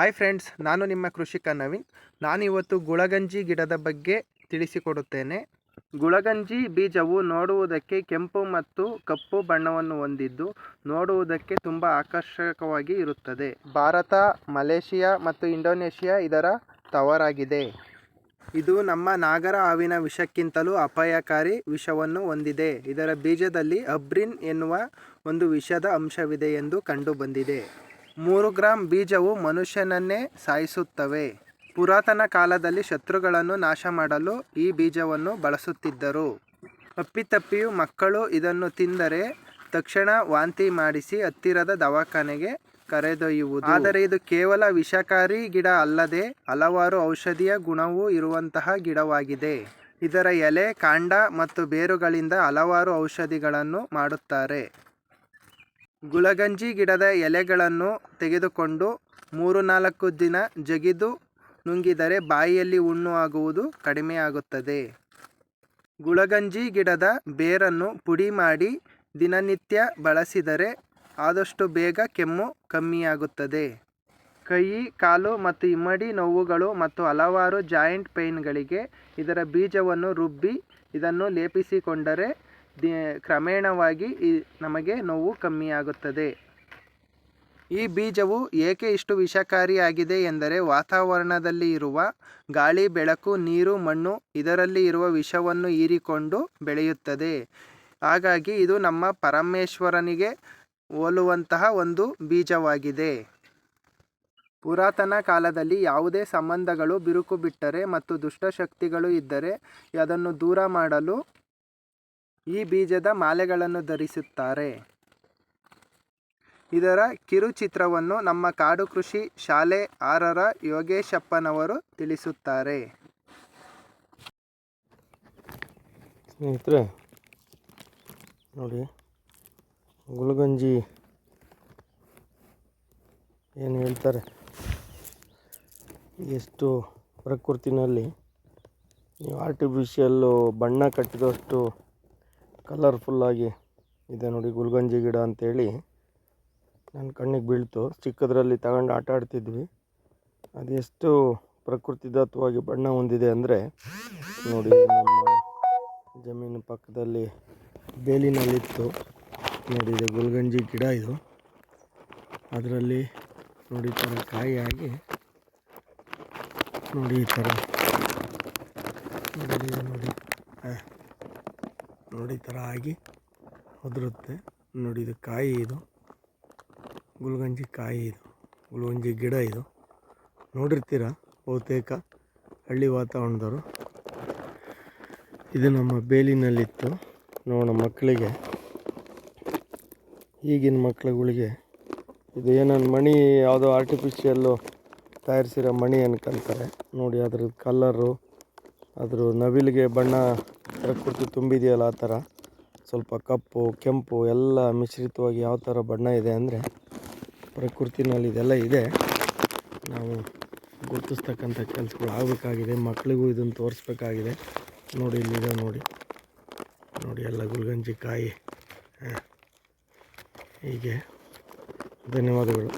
Hi friends ನಾನು ನಿಮ್ಮ ಕೃಷಿಕ ನವೀನ್. ನಾನಿವತ್ತು ಗುಳಗಂಜಿ ಗಿಡದ ಬಗ್ಗೆ ತಿಳಿಸಿಕೊಡುತ್ತೇನೆ. ಗುಳಗಂಜಿ ಬೀಜವು ನೋಡುವುದಕ್ಕೆ ಕೆಂಪು ಮತ್ತು ಕಪ್ಪು ಬಣ್ಣವನ್ನು ಹೊಂದಿದ್ದು, ನೋಡುವುದಕ್ಕೆ ತುಂಬ ಆಕರ್ಷಕವಾಗಿ ಇರುತ್ತದೆ. ಭಾರತ, ಮಲೇಷಿಯಾ ಮತ್ತು ಇಂಡೋನೇಷಿಯಾ ಇದರ ತವರಾಗಿದೆ. ಇದು ನಮ್ಮ ನಾಗರ ಹಾವಿನ ವಿಷಕ್ಕಿಂತಲೂ ಅಪಾಯಕಾರಿ ವಿಷವನ್ನು ಹೊಂದಿದೆ. ಇದರ ಬೀಜದಲ್ಲಿ ಅಬ್ರಿನ್ ಎನ್ನುವ ಒಂದು ವಿಷದ ಅಂಶವಿದೆ ಎಂದು ಕಂಡುಬಂದಿದೆ. ಮೂರು ಗ್ರಾಂ ಬೀಜವು ಮನುಷ್ಯನನ್ನೇ ಸಾಯಿಸುತ್ತವೆ. ಪುರಾತನ ಕಾಲದಲ್ಲಿ ಶತ್ರುಗಳನ್ನು ನಾಶ ಮಾಡಲು ಈ ಬೀಜವನ್ನು ಬಳಸುತ್ತಿದ್ದರು. ಅಪ್ಪಿತಪ್ಪಿಯು ಮಕ್ಕಳು ಇದನ್ನು ತಿಂದರೆ ತಕ್ಷಣ ವಾಂತಿ ಮಾಡಿಸಿ ಹತ್ತಿರದ ದವಾಖಾನೆಗೆ ಕರೆದೊಯ್ಯುವುದು. ಆದರೆ ಇದು ಕೇವಲ ವಿಷಕಾರಿ ಗಿಡ ಅಲ್ಲದೆ ಹಲವಾರು ಔಷಧೀಯ ಗುಣವೂ ಇರುವಂತಹ ಗಿಡವಾಗಿದೆ. ಇದರ ಎಲೆ, ಕಾಂಡ ಮತ್ತು ಬೇರುಗಳಿಂದ ಹಲವಾರು ಔಷಧಿಗಳನ್ನು ಮಾಡುತ್ತಾರೆ. ಗುಳಗಂಜಿ ಗಿಡದ ಎಲೆಗಳನ್ನು ತೆಗೆದುಕೊಂಡು ಮೂರು ನಾಲ್ಕು ದಿನ ಜಗಿದು ನುಂಗಿದರೆ ಬಾಯಿಯಲ್ಲಿ ಹುಣ್ಣು ಆಗುವುದು ಕಡಿಮೆಯಾಗುತ್ತದೆ ಗುಳಗಂಜಿ ಗಿಡದ ಬೇರನ್ನು ಪುಡಿ ಮಾಡಿ ದಿನನಿತ್ಯ ಬಳಸಿದರೆ ಆದಷ್ಟು ಬೇಗ ಕೆಮ್ಮು ಕಮ್ಮಿಯಾಗುತ್ತದೆ. ಕೈ, ಕಾಲು ಮತ್ತು ಇಮ್ಮಡಿ ನೋವುಗಳು ಮತ್ತು ಹಲವಾರು ಜಾಯಿಂಟ್ ಪೈನ್ಗಳಿಗೆ ಇದರ ಬೀಜವನ್ನು ರುಬ್ಬಿ ಇದನ್ನು ಲೇಪಿಸಿಕೊಂಡರೆ ಕ್ರಮೇಣವಾಗಿ ಈ ನಮಗೆ ನೋವು ಕಮ್ಮಿಯಾಗುತ್ತದೆ. ಈ ಬೀಜವು ಏಕೆ ಇಷ್ಟು ವಿಷಕಾರಿಯಾಗಿದೆ ಎಂದರೆ ವಾತಾವರಣದಲ್ಲಿ ಇರುವ ಗಾಳಿ, ಬೆಳಕು, ನೀರು, ಮಣ್ಣು ಇದರಲ್ಲಿ ಇರುವ ವಿಷವನ್ನು ಹೀರಿಕೊಂಡು ಬೆಳೆಯುತ್ತದೆ. ಹಾಗಾಗಿ ಇದು ನಮ್ಮ ಪರಮೇಶ್ವರನಿಗೆ ಹೋಲುವಂತಹ ಒಂದು ಬೀಜವಾಗಿದೆ. ಪುರಾತನ ಕಾಲದಲ್ಲಿ ಯಾವುದೇ ಸಂಬಂಧಗಳು ಬಿರುಕು ಬಿಟ್ಟರೆ ಮತ್ತು ದುಷ್ಟಶಕ್ತಿಗಳು ಇದ್ದರೆ ಅದನ್ನು ದೂರ ಮಾಡಲು ಈ ಬೀಜದ ಮಾಲೆಗಳನ್ನು ಧರಿಸುತ್ತಾರೆ. ಇದರ ಕಿರುಚಿತ್ರವನ್ನು ನಮ್ಮ ಕಾಡು ಕೃಷಿ ಶಾಲೆ ಆರರ ಯೋಗೇಶಪ್ಪನವರು ತಿಳಿಸುತ್ತಾರೆ. ಸ್ನೇಹಿತರೆ, ನೋಡಿ, ಗುಲ್ಗಂಜಿ ಏನು ಹೇಳ್ತಾರೆ? ಎಷ್ಟು ಪ್ರಕೃತಿನಲ್ಲಿ ನೀವು ಆರ್ಟಿಫಿಷಿಯಲ್ಲು ಬಣ್ಣ ಕಟ್ಟಿದಷ್ಟು ಕಲರ್ಫುಲ್ಲಾಗಿ ಇದೆ ನೋಡಿ ಗುಲ್ಗಂಜಿ ಗಿಡ ಅಂತೇಳಿ. ನನ್ನ ಕಣ್ಣಿಗೆ ಬೀಳ್ತು. ಚಿಕ್ಕದರಲ್ಲಿ ತಗೊಂಡು ಆಟ ಆಡ್ತಿದ್ವಿ. ಪ್ರಕೃತಿ ಪ್ರಕೃತಿದತ್ತವಾಗಿ ಬಣ್ಣ ಹೊಂದಿದೆ ಅಂದರೆ ನೋಡಿ ನಮ್ಮ ಜಮೀನು ಪಕ್ಕದಲ್ಲಿ ಬೇಲಿನಲ್ಲಿತ್ತು. ನೋಡಿ ಇದು ಗುಲ್ಗಂಜಿ ಗಿಡ ಇದು. ಅದರಲ್ಲಿ ನೋಡಿ ಥರ ಕಾಯಿ ಆಗಿ ನೋಡಿ ಈ ಥರ. ನೋಡಿ ನೋಡಿ. ನೋಡಿ, ಈ ಥರ ಆಗಿ ಉದುರುತ್ತೆ. ನೋಡಿ, ಇದು ಕಾಯಿ ಇದು. ಗುಲ್ಗಂಜಿ ಕಾಯಿ ಇದು. ಗುಲ್ಗಂಜಿ ಗಿಡ ಇದು. ನೋಡಿರ್ತೀರ? ಬಹುತೇಕ ಹಳ್ಳಿ ವಾತಾವರಣದವರು. ಇದು ನಮ್ಮ ಬೇಲಿನಲ್ಲಿತ್ತು. ನೋಡೋಣ ಮಕ್ಕಳಿಗೆ. ಈಗಿನ ಮಕ್ಕಳುಗಳಿಗೆ ಇದು ಏನೊಂದು ಮಣಿ, ಯಾವುದೋ ಆರ್ಟಿಫಿಷಿಯಲ್ಲು ತಯಾರಿಸಿರೋ ಮಣಿ ಅನ್ಕೊಂತಾರೆ. ನೋಡಿ ಅದ್ರ ಕಲ್ಲರು ಅದ್ರ ನವಿಲಿಗೆ ಬಣ್ಣ ಪ್ರಕೃತಿ ತುಂಬಿದೆಯಲ್ಲ ಆ ಥರ ಸ್ವಲ್ಪ ಕಪ್ಪು, ಕೆಂಪು ಎಲ್ಲ ಮಿಶ್ರಿತವಾಗಿ ಯಾವ ಥರ ಬಣ್ಣ ಇದೆ ಅಂದರೆ ಪ್ರಕೃತಿನಲ್ಲಿ ಇದೆಲ್ಲ ಇದೆ. ನಾವು ಗುರುತಿಸ್ತಕ್ಕಂಥ ಕೆಲಸಗಳು ಆಗಬೇಕಾಗಿದೆ. ಮಕ್ಕಳಿಗೂ ಇದನ್ನು ತೋರಿಸ್ಬೇಕಾಗಿದೆ. ನೋಡಿ ಇಲ್ಲಿದೆ ನೋಡಿ. ನೋಡಿ, ಎಲ್ಲ ಗುಲ್ಗಂಜಿ ಕಾಯಿ. ಹೀಗೆ. ಧನ್ಯವಾದಗಳು.